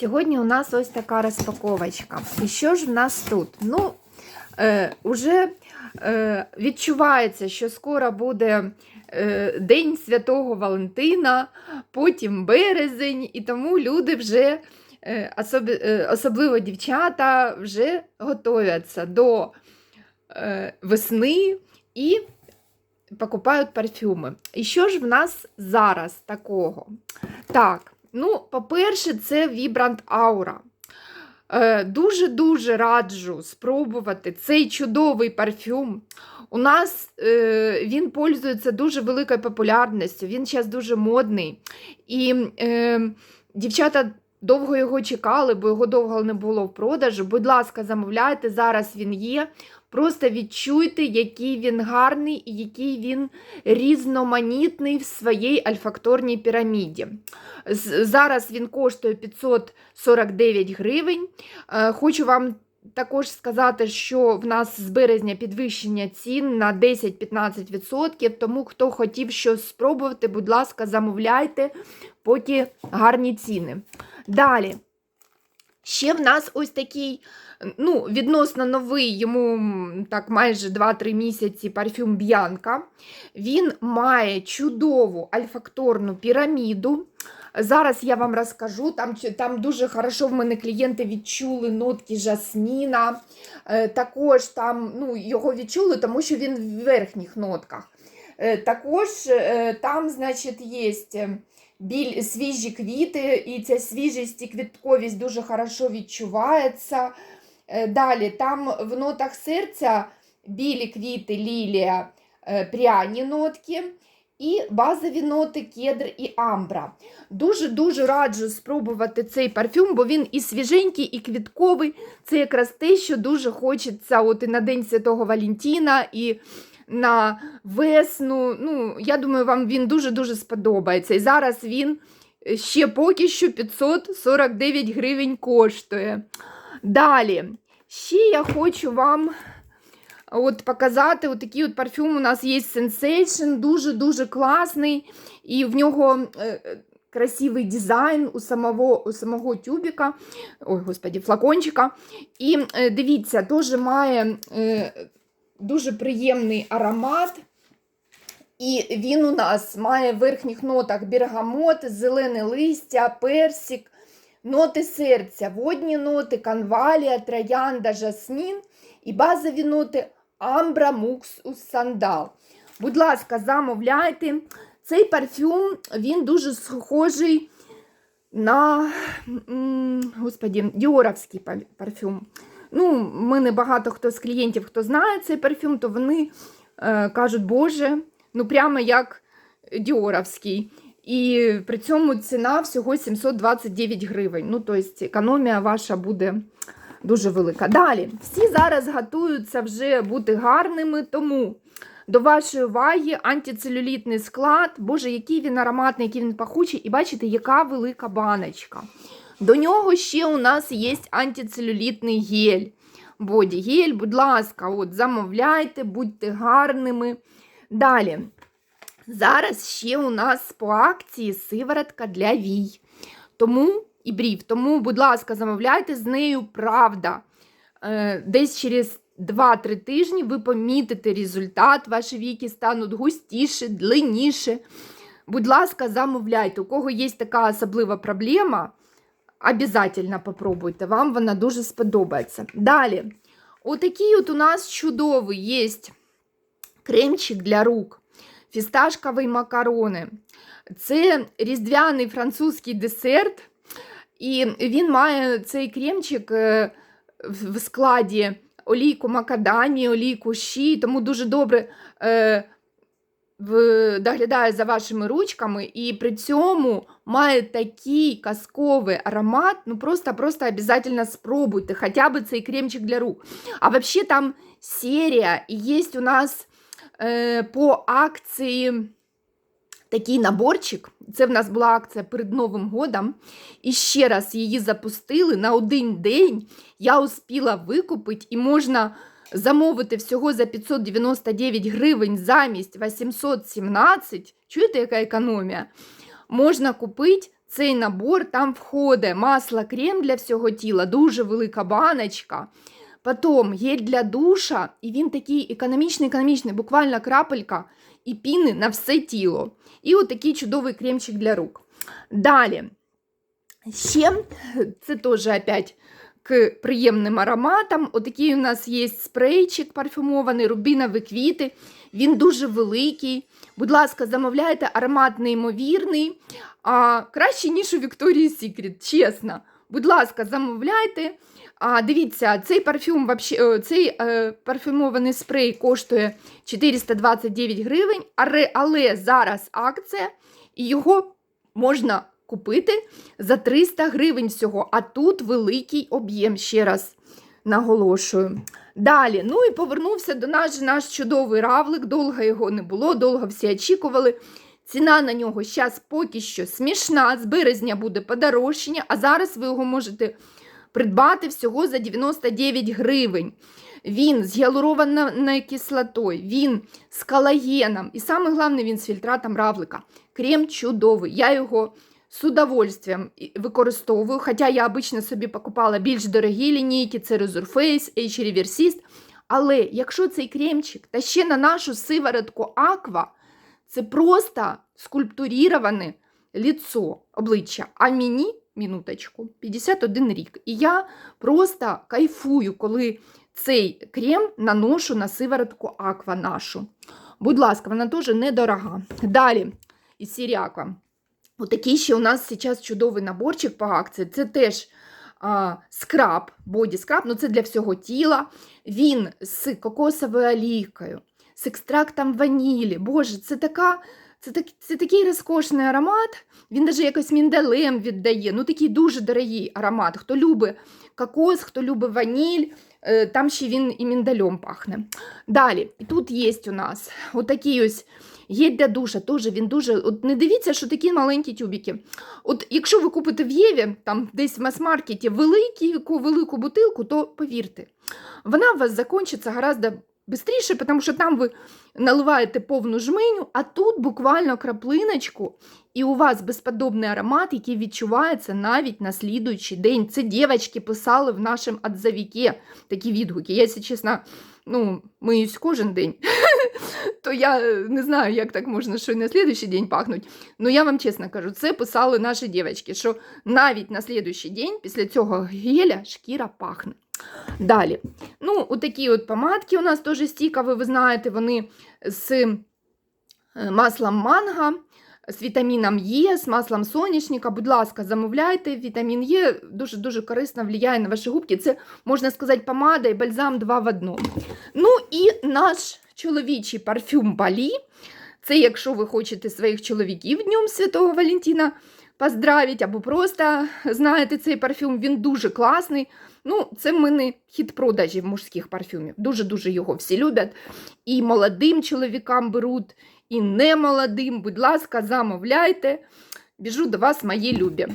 Сьогодні у нас ось така розпаковочка. І що ж в нас тут? Ну, е, уже е, відчувається, що скоро буде е, День Святого Валентина, потім березень, і тому люди вже, е, особи, е, особливо дівчата, вже готуються до е, весни і покупають парфюми. І що ж в нас зараз такого? Так, ну, по-перше, це Vibrant Aura. Е, Дуже-дуже раджу спробувати цей чудовий парфюм. У нас е, він пользується дуже великою популярністю, він зараз дуже модний. І е, дівчата довго його чекали, бо його довго не було в продажу. Будь ласка, замовляйте, зараз він є. Просто відчуйте, який він гарний і який він різноманітний в своїй альфакторній піраміді. Зараз він коштує 549 гривень. Е, Хочу вам також сказати, що в нас з березня підвищення цін на 10-15%, тому хто хотів щось спробувати, будь ласка, замовляйте, поки гарні ціни. Далі. Ще в нас ось такий, ну, відносно новий, йому так майже 2-3 місяці парфюм Б'янка. Він має чудову альфакторну піраміду. Зараз я вам розкажу. Там, там дуже хорошо в мене клієнти відчули нотки жасміна. Е, також там ну, його відчули, тому що він в верхніх нотках. Е, також е, там, значить, є біль, свіжі квіти, і ця свіжість і квітковість дуже хорошо відчувається. Е, Далі, там в нотах серця білі квіти, лілія, е, пряні нотки. І базові ноти кедр і амбра. Дуже-дуже раджу спробувати цей парфюм, бо він і свіженький, і квітковий. Це якраз те, що дуже хочеться от і на День Святого Валентіна, і на весну. Ну, я думаю, вам він дуже-дуже сподобається. І зараз він ще поки що 549 гривень коштує. Далі, ще я хочу вам от показати от такий от парфюм. У нас є Sensation, дуже-дуже класний. І в нього е, красивий дизайн у самого, у самого тюбіка, ой, господі, флакончика. І е, дивіться, теж має е, дуже приємний аромат. І він у нас має в верхніх нотах бергамот, зелене листя, персик, ноти серця, водні ноти, канвалія, троянда, жасмін і базові ноти амбра, мукс, сандал. Будь ласка, замовляйте. Цей парфюм він дуже схожий на господі, діоровський парфюм. Ну, мене багато хто з клієнтів, хто знає цей парфюм, то вони е, кажуть, Боже, ну прямо як діоровський. І при цьому ціна всього 729 гривень. Ну, тобто економія ваша буде дуже велика. Далі, всі зараз готуються вже бути гарними, тому до вашої уваги антицелюлітний склад. Боже, який він ароматний, який він пахучий, і бачите, яка велика баночка. До нього ще у нас є антицелюлітний гель. Боді гель, будь ласка, от замовляйте, будьте гарними. Далі. Зараз ще у нас по акції сиворотка для вій. Тому і брів. Тому, будь ласка, замовляйте з нею правда. Е, Десь через 2-3 тижні ви помітите результат, ваші віки стануть густіше, длинніше. Будь ласка, замовляйте. У кого є така особлива проблема, обязательно попробуйте. Вам вона дуже сподобається. Далі, отакий от у нас чудовий є кремчик для рук, фісташкові макарони. Це різдвяний французький десерт, і він має цей кремчик е, в складі олійку макадамі, олійку щі, тому дуже добре е, доглядає за вашими ручками, і при цьому має такий казковий аромат. Ну просто просто обязательно спробуйте хоча б цей кремчик для рук. А взагалі там серія, і є у нас е, по акції такий наборчик. Це в нас була акція перед Новим годом. І ще раз її запустили на один день. Я успіла викупити і можна замовити всього за 599 гривень замість 817. Чуєте, яка економія? Можна купити цей набор там входить масло крем для всього тіла, дуже велика баночка. Потім гель для душа, і він такий економічний, економічний, буквально крапелька і піни на все тіло. І отакий чудовий кремчик для рук. Далі. Ще це теж опять к приємним ароматам. Отакий у нас є спрейчик парфюмований, рубінові квіти. Він дуже великий. Будь ласка, замовляйте аромат неймовірний. А, краще, ніж у Victoria's Secret, чесно. Будь ласка, замовляйте. А, дивіться, цей парфюм, е, цей е, парфюмований спрей коштує 429 гривень, але зараз акція, і його можна купити за 300 гривень всього. А тут великий об'єм, ще раз наголошую. Далі, ну і повернувся до нас наш чудовий равлик. Довго його не було, довго всі очікували. Ціна на нього зараз поки що смішна. З березня буде подорожчання, а зараз ви його можете придбати всього за 99 гривень. Він з гіалурованою кислотою, він з колагеном. І саме головне, він з фільтратом равлика. Крем чудовий. Я його з удовольствием використовую. Хоча я обично собі покупала більш дорогі лінійки, це Resurface, H Reversist. Але якщо цей кремчик та ще на нашу сиворотку Аква, це просто скульптуріроване лицо, обличчя. А мені, минуточку, 51 рік. І я просто кайфую, коли цей крем наношу на сиворотку Аква нашу. Будь ласка, вона теж недорога. Далі, із Аква. Отакий ще у нас зараз чудовий наборчик по акції. Це теж а, скраб, боді скраб, ну це для всього тіла. Він з кокосовою олійкою, з екстрактом ванілі. Боже, це така. Це, так, це такий розкошний аромат. Він навіть якось міндалем віддає. Ну, такий дуже дорогий аромат. Хто любить кокос, хто любить ваніль, е, там ще він і міндалем пахне. Далі, тут є у нас отакий ось гель для душа. Теж він дуже. От не дивіться, що такі маленькі тюбики. От якщо ви купите в Єві, там десь в мас-маркеті велику, велику бутилку, то повірте, вона у вас закінчиться гораздо швидше, тому що там ви наливаєте повну жменю, а тут буквально краплиночку, і у вас безподобний аромат, який відчувається навіть на слідуючий день. Це дівчатки писали в нашому отзовіки такі відгуки. Я, чесно, ну, миюсь кожен день, то я е, не знаю, як так можна, що й на слідуючий день пахнуть. Ну я вам чесно кажу, це писали наші дівчатки, що навіть на слідуючий день після цього геля шкіра пахне. Далі. Ну, отакі от помадки у нас теж стікові, ви знаєте, вони з е, маслом манго, з вітаміном Е, з маслом соняшника. Будь ласка, замовляйте. Вітамін Е дуже-дуже корисно впливає на ваші губки. Це, можна сказати, помада і бальзам два в одному. Ну і наш чоловічий парфюм Балі. Це якщо ви хочете своїх чоловіків Днем Святого Валентина поздравити, або просто знаєте цей парфюм, він дуже класний. Ну, це в мене хід продажів мужських парфюмів. Дуже-дуже його всі люблять. І молодим чоловікам беруть, і немолодим. Будь ласка, замовляйте. Біжу до вас, мої любі.